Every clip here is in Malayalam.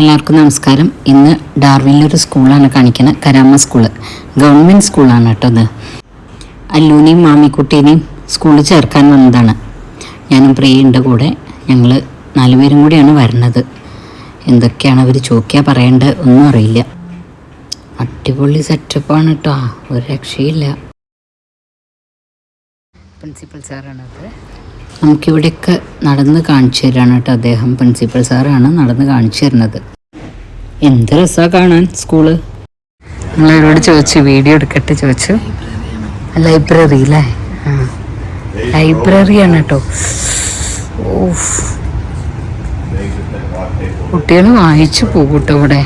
എല്ലാവർക്കും നമസ്കാരം. ഇന്ന് ഡാർവിനിലൊരു സ്കൂളാണ് കാണിക്കുന്നത് കരാമ സ്കൂൾ. ഗവൺമെന്റ് സ്കൂളാണ് കേട്ടോ അത് അല്ലൂനെയും മാമിക്കുട്ടീനെയും സ്കൂളിൽ ചേർക്കാൻ വന്നതാണ്. ഞാനും പ്രിയയുടെ കൂടെ ഞങ്ങൾ നാലുപേരും കൂടിയാണ് വരുന്നത്. എന്തൊക്കെയാണ് അവർ ചോദിക്കുക പറയേണ്ടത് ഒന്നും അറിയില്ല. അടിപൊളി സെറ്റപ്പാണ് കേട്ടോ. ഒരു രക്ഷയില്ല. പ്രിൻസിപ്പൽ സാറാണത് നമുക്കിവിടെയൊക്കെ നടന്ന് കാണിച്ചു തരാണ് കേട്ടോ അദ്ദേഹം പ്രിൻസിപ്പൽ സാറാണ് നടന്ന് കാണിച്ചു തരുന്നത്. എന്ത് രസമാണ് കാണാൻ സ്കൂൾ? നമ്മളവരോട് ചോദിച്ചു വീഡിയോ എടുക്കട്ടെ ചോദിച്ചു. ലൈബ്രറി അല്ലേ? ആ. ലൈബ്രറിയാണ് കേട്ടോ. ഓഫ്. കുട്ടികൾ വായിച്ചു പോകും കേട്ടോ ഇവിടെ.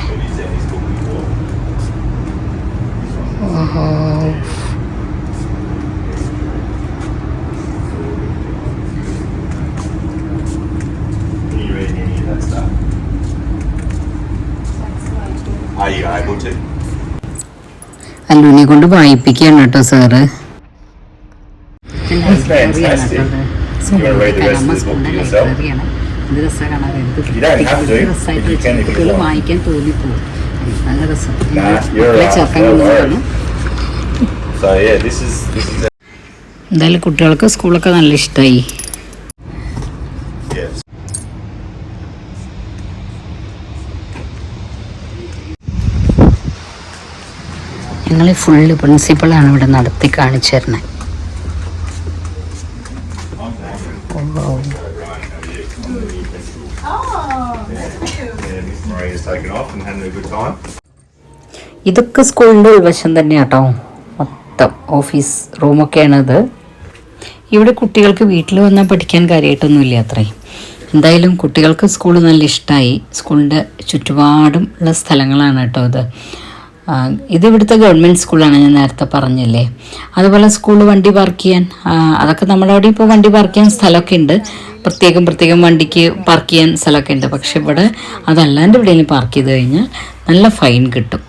Nah, കൊണ്ട് വായിപ്പിക്കുകയാണ് കേട്ടോ സാറ്. എന്തായാലും കുട്ടികൾക്ക് സ്കൂളൊക്കെ നല്ല ഇഷ്ടമായി ഞങ്ങൾ ഫുള്ള് പ്രിൻസിപ്പളാണ് ഇവിടെ നടത്തി കാണിച്ചു തരണേ ഇതൊക്കെ സ്കൂളിന്റെ ഉൾവശം തന്നെയാട്ടോ. മൊത്തം ഓഫീസ് റൂമൊക്കെയാണിത് ഇവിടെ കുട്ടികൾക്ക് വീട്ടിൽ വന്നാൽ പഠിക്കാൻ കാര്യമായിട്ടൊന്നുമില്ല അത്രയും എന്തായാലും കുട്ടികൾക്ക് സ്കൂൾ നല്ല ഇഷ്ടമായി സ്കൂളിന്റെ ചുറ്റുപാടും ഉള്ള സ്ഥലങ്ങളാണ് കേട്ടോ ആ, ഇത് ഇവിടുത്തെ ഗവൺമെന്റ് സ്കൂളാണ് ഞാൻ നേരത്തെ പറഞ്ഞില്ലേ. അതുപോലെ സ്കൂൾ വണ്ടി പാർക്ക് ചെയ്യാൻ അതൊക്കെ നമ്മുടെ അവിടെ ഇപ്പോൾ വണ്ടി പാർക്ക് ചെയ്യാൻ സ്ഥലമൊക്കെ ഉണ്ട്. പ്രത്യേകം പ്രത്യേകം വണ്ടിക്ക് പാർക്ക് ചെയ്യാൻ സ്ഥലമൊക്കെ ഉണ്ട്. പക്ഷെ ഇവിടെ അതല്ലാണ്ട് എവിടെയെങ്കിലും പാർക്ക് ചെയ്ത് കഴിഞ്ഞാൽ നല്ല ഫൈൻ കിട്ടും.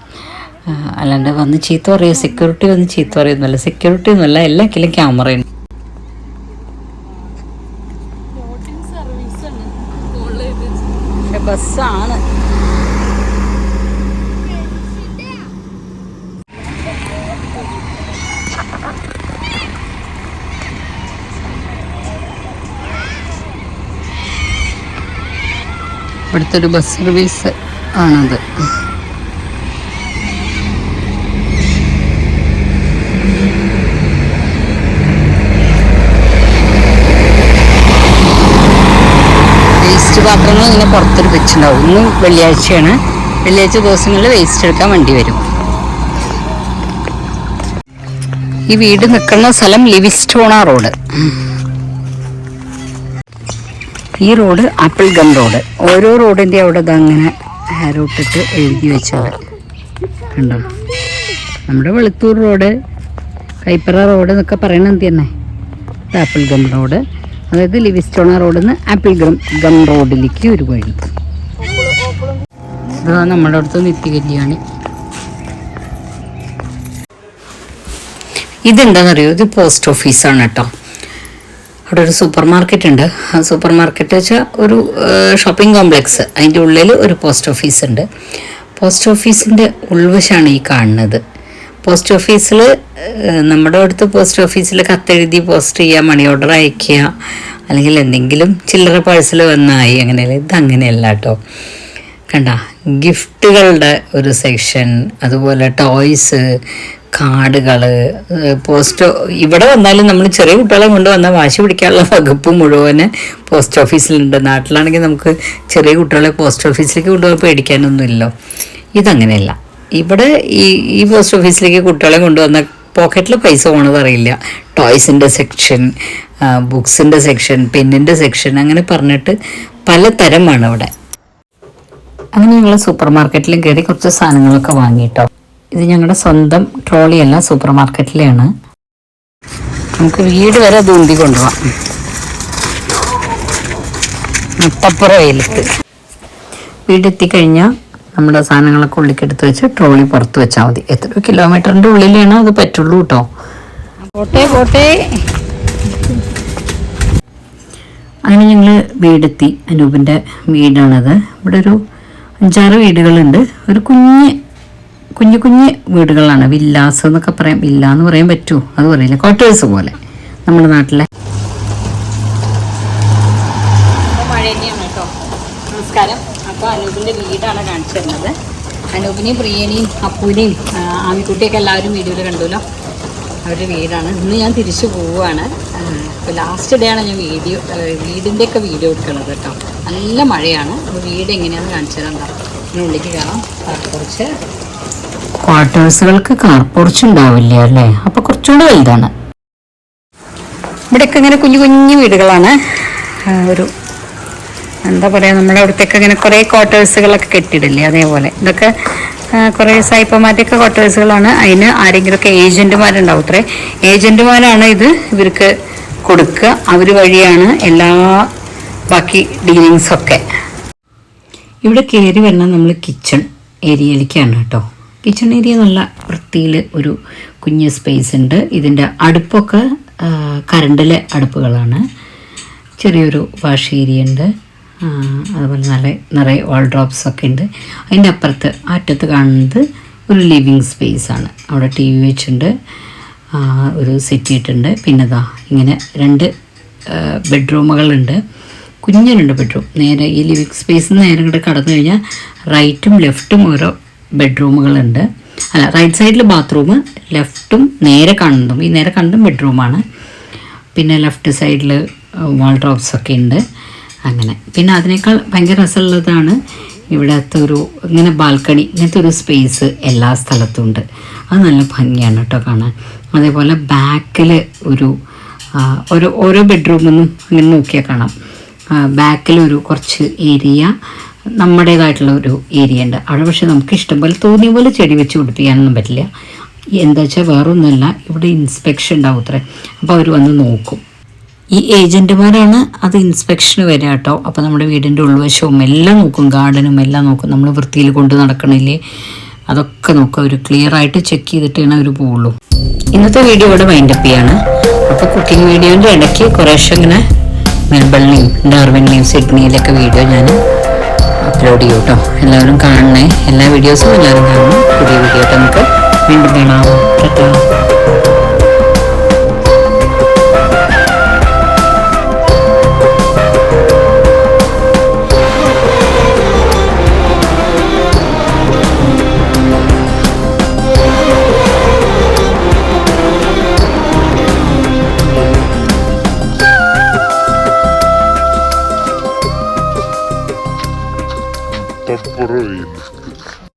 അല്ലാണ്ട് വന്ന് ചീത്ത പറയുക സെക്യൂരിറ്റി വന്ന് ചീത്ത പറയുന്നല്ല സെക്യൂരിറ്റി ഒന്നുമല്ല എല്ലാ കിലും ക്യാമറയുണ്ട് ബസ്സാണ് ഇവിടുത്തെ ഒരു ബസ് സർവീസ് ആണത്. വേസ്റ്റ് പാത്രങ്ങൾ ഇങ്ങനെ പുറത്തൊരു വെച്ചിട്ടുണ്ടാവും. ഇന്ന് വെള്ളിയാഴ്ചയാണ്. വെള്ളിയാഴ്ച ദിവസങ്ങളിൽ വേസ്റ്റ് എടുക്കാൻ വണ്ടി വരും. ഈ വീട് നിൽക്കുന്ന സ്ഥലം ലിവിസ്റ്റോണ റോഡ്. ഈ റോഡ് ആപ്പിൾ ഗം റോഡ്. ഓരോ റോഡിന്റെ അവിടെ ഇതങ്ങനെ അങ്ങനെ ഹാരോ ഇട്ടിട്ട് എഴുതി വെച്ചത്. കണ്ടോ? നമ്മുടെ വെളുത്തൂർ റോഡ് കൈപ്പറ റോഡ് എന്നൊക്കെ പറയണത് എന്ത് തന്നെ? ഇത് ആപ്പിൾ ഗം റോഡ്. അതായത് ലിവിസ്റ്റോണ റോഡിൽ നിന്ന് ആപ്പിൾ ഗം ഗം റോഡിലേക്ക് ഒരു വഴി. ഇതാണ് നമ്മുടെ അടുത്ത് നിത്യകല്യാണി ഇതെന്താണെന്നറിയോ ഇത് പോസ്റ്റ് ഓഫീസാണ് കേട്ടോ. അവിടെ ഒരു സൂപ്പർ മാർക്കറ്റ് ഉണ്ട്. ആ സൂപ്പർ മാർക്കറ്റ് വെച്ചാൽ ഒരു ഷോപ്പിംഗ് കോംപ്ലക്സ് അതിന്റെ ഉള്ളിൽ ഒരു പോസ്റ്റ് ഓഫീസ് ഉണ്ട്. പോസ്റ്റ് ഓഫീസിന്റെ ഉൾവശമാണ് ഈ കാണുന്നത്. പോസ്റ്റ് ഓഫീസിൽ നമ്മുടെ അടുത്ത് പോസ്റ്റ് ഓഫീസിൽ കത്തെഴുതി പോസ്റ്റ് ചെയ്യുക മണി ഓർഡർ അയക്കുക അല്ലെങ്കിൽ എന്തെങ്കിലും ചില്ലറ പാഴ്സൽ വന്നായി അങ്ങനെയല്ല? ഇത് അങ്ങനെയല്ല കേട്ടോ. കണ്ട ഗിഫ്റ്റുകളുടെ ഒരു സെക്ഷൻ അതുപോലെ ടോയ്സ് കാർഡുകൾ പോസ്റ്റ് ഇവിടെ വന്നാലും നമ്മൾ ചെറിയ കുട്ടികളെ കൊണ്ടുവന്നാൽ വാശി പിടിക്കാനുള്ള വകുപ്പ് മുഴുവൻ പോസ്റ്റ് ഓഫീസിലുണ്ട്. നാട്ടിലാണെങ്കിൽ നമുക്ക് ചെറിയ കുട്ടികളെ പോസ്റ്റ് ഓഫീസിലേക്ക് കൊണ്ടുപോയി പേടിക്കാനൊന്നുമില്ലല്ലോ ഇതങ്ങനെയല്ല. ഇവിടെ ഈ ഈ പോസ്റ്റ് ഓഫീസിലേക്ക് കുട്ടികളെ കൊണ്ടുവന്ന പോക്കറ്റിൽ പൈസ പോണത് അറിയില്ല. ടോയ്സിന്റെ സെക്ഷൻ ബുക്സിന്റെ സെക്ഷൻ പെന്നിന്റെ സെക്ഷൻ അങ്ങനെ പറഞ്ഞിട്ട് പലതരമാണ് ഇവിടെ അങ്ങനെ ഞങ്ങൾ സൂപ്പർ മാർക്കറ്റിലും കയറി കുറച്ച് സാധനങ്ങളൊക്കെ വാങ്ങിയിട്ടോ ഇത് ഞങ്ങളുടെ സ്വന്തം ട്രോളിയല്ല സൂപ്പർ മാർക്കറ്റിലെയാണ് നമുക്ക് വീട് വരെ ദൂന്തി കൊണ്ടുപോവാം. മുട്ടപ്പുറ വെയിലത്ത് വീടെത്തിക്കഴിഞ്ഞാൽ നമ്മുടെ സാധനങ്ങളൊക്കെ ഉള്ളിക്കെടുത്ത് വെച്ച് ട്രോളി പുറത്ത് വെച്ചാൽ മതി. എത്ര കിലോമീറ്ററിന്റെ ഉള്ളിലാണ് അത് പറ്റുള്ളൂ കേട്ടോ പോട്ടെ പോട്ടെ. അങ്ങനെ ഞങ്ങൾ വീടെത്തി. അനൂപിന്റെ വീടാണത്. ഇവിടെ ഒരു അഞ്ചാറ് വീടുകളുണ്ട്. ഒരു കുഞ്ഞ് കുഞ്ഞു കുഞ്ഞ് വീടുകളാണ്. വില്ലാസ് എന്നൊക്കെ പറയാം. വില്ല എന്ന് പറയാൻ പറ്റുമോ അത് പറയില്ല. ക്വാർട്ടേഴ്സ് പോലെ നമ്മുടെ നാട്ടിലെ. മഴ കേട്ടോ. നമസ്കാരം. അപ്പോൾ അനൂപിനെയും പ്രിയനെയും അപ്പൂനെയും ആമിക്കുട്ടിയൊക്കെ എല്ലാവരും വീഡിയോയിൽ കണ്ടുല്ലോ. അവരുടെ വീടാണ്. ഇന്ന് ഞാൻ തിരിച്ചു പോവുകയാണ്. ഇപ്പോൾ ലാസ്റ്റ് ഡേ ആണ് ഞാൻ വീഡിയോ വീടിന്റെ ഒക്കെ വീഡിയോ എടുക്കുന്നത് കേട്ടോ. നല്ല മഴയാണ്. അപ്പോൾ വീട് എങ്ങനെയാണെന്ന് കാണിച്ചു തരാം എന്താ ഉള്ളിലേക്ക് കയറാം. കുറച്ച് ക്വാർട്ടേഴ്സുകൾക്ക് കാർ പോർച്ച് ഉണ്ടാവില്ല അല്ലേ? അപ്പോൾ കുറച്ചുകൂടെ വലുതാണ്. ഇവിടെയൊക്കെ ഇങ്ങനെ കുഞ്ഞു കുഞ്ഞു വീടുകളാണ്. ഒരു എന്താ പറയുക നമ്മുടെ അവിടത്തേക്ക് ഇങ്ങനെ കുറേ ക്വാർട്ടേഴ്സുകളൊക്കെ കെട്ടിടില്ലേ അതേപോലെ. ഇതൊക്കെ കുറേ സായിപ്പന്മാരുടെയൊക്കെ ക്വാർട്ടേഴ്സുകളാണ്. അതിന് ആരെങ്കിലുമൊക്കെ ഏജന്റുമാരുണ്ടാവും അത്രേ. ഏജന്റുമാരാണ് ഇത്. ഇവർക്ക് കൊടുക്കുക. അവർ വഴിയാണ് എല്ലാ ബാക്കി ഡീലിങ്സൊക്കെ ഇവിടെ കയറി വരണം നമ്മൾ കിച്ചൺ ഏരിയയിലേക്കാണ് കേട്ടോ. കിച്ചൺ ഏരിയ നല്ല വൃത്തിയിൽ ഒരു കുഞ്ഞ് സ്പേസ് ഉണ്ട്. ഇതിന്റെ അടുപ്പൊക്കെ കരണ്ടിലെ അടുപ്പുകളാണ്. ചെറിയൊരു വാഷ് ഏരിയ ഉണ്ട്. അതുപോലെ നല്ല നിറയെ വാൾ ഡ്രോപ്സ് ഒക്കെ ഉണ്ട്. അതിന്റെ അപ്പുറത്ത് അറ്റത്ത് കാണുന്നത് ഒരു ലിവിങ് സ്പേസ് ആണ്. അവിടെ ടി വി വെച്ചിട്ടുണ്ട്. ഒരു സെറ്റ് ഇട്ടുണ്ട് പിന്നെ ദാ ഇങ്ങനെ രണ്ട് ബെഡ്റൂമുകളുണ്ട് കുഞ്ഞിനുണ്ട് ബെഡ്റൂം നേരെ ഈ ലിവിങ് സ്പേസ് നേരെ ഇങ്ങോട്ട് കടന്നു കഴിഞ്ഞാൽ റൈറ്റും ലെഫ്റ്റും ഓരോ ബെഡ്റൂമുകളുണ്ട് അല്ല റൈറ്റ് സൈഡിൽ ബാത്റൂം ലെഫ്റ്റും നേരെ കാണുന്നതും ഈ നേരെ കണ്ടും ബെഡ്റൂമാണ് പിന്നെ ലെഫ്റ്റ് സൈഡിൽ വാൾ ഡ്രോപ്സ് ഒക്കെ ഉണ്ട്. അങ്ങനെ. പിന്നെ അതിനേക്കാൾ ഭയങ്കര രസമുള്ളതാണ് ഇവിടുത്തെ ഒരു ഇങ്ങനെ ബാൽക്കണി ഇങ്ങനത്തെ ഒരു സ്പേസ് എല്ലാ സ്ഥലത്തും ഉണ്ട്. അത് നല്ല ഭംഗിയാണ് കേട്ടോ കാണാൻ. അതേപോലെ ബാക്കിൽ ഒരു ഒരു ഓരോ ബെഡ്റൂമൊന്നും അങ്ങനെ നോക്കിയാൽ കാണാം. ബാക്കിൽ ഒരു കുറച്ച് ഏരിയ നമ്മുടേതായിട്ടുള്ള ഒരു ഏരിയ ഉണ്ട്. അവിടെ പക്ഷെ നമുക്ക് ഇഷ്ടംപോലെ തോന്നിയ പോലെ ചെടി വെച്ച് പിടിപ്പിക്കാനൊന്നും പറ്റില്ല. എന്താ വെച്ചാൽ വേറൊന്നുമല്ല ഇവിടെ ഇൻസ്പെക്ഷൻ ഉണ്ടാവും അത്രേ. അപ്പോൾ അവർ വന്ന് നോക്കും. ഈ ഏജന്റുമാരാണ് അത് ഇൻസ്പെക്ഷന് വരിക കേട്ടോ. അപ്പോൾ നമ്മുടെ വീടിന്റെ ഉൾവശവും എല്ലാം നോക്കും ഗാർഡനും എല്ലാം നോക്കും. നമ്മൾ വൃത്തിയിൽ കൊണ്ട് നടക്കണില്ലേ? അതൊക്കെ നോക്കും. അവർ ക്ലിയറായിട്ട് ചെക്ക് ചെയ്തിട്ടാണ് അവർ പോവുള്ളൂ. ഇന്നത്തെ വീഡിയോ ഇവിടെ വൈൻഡപ്പ് ചെയ്യാണ്. അപ്പോൾ കുക്കിംഗ് വീഡിയോന്റെ ഇടയ്ക്ക് കുറേശ്ശെ ഇങ്ങനെ മെൽബണിലെയും ഡാർവിനിലെയും സിഡ്നിയിലൊക്കെ വീഡിയോ ഞാൻ അപ്ലോഡ് ചെയ്യും കേട്ടോ എല്ലാവരും കാണണേ. എല്ലാ വീഡിയോസും എല്ലാവരും കാണണം. പുതിയ വീഡിയോ നമുക്ക് വീണ്ടും കാണാം.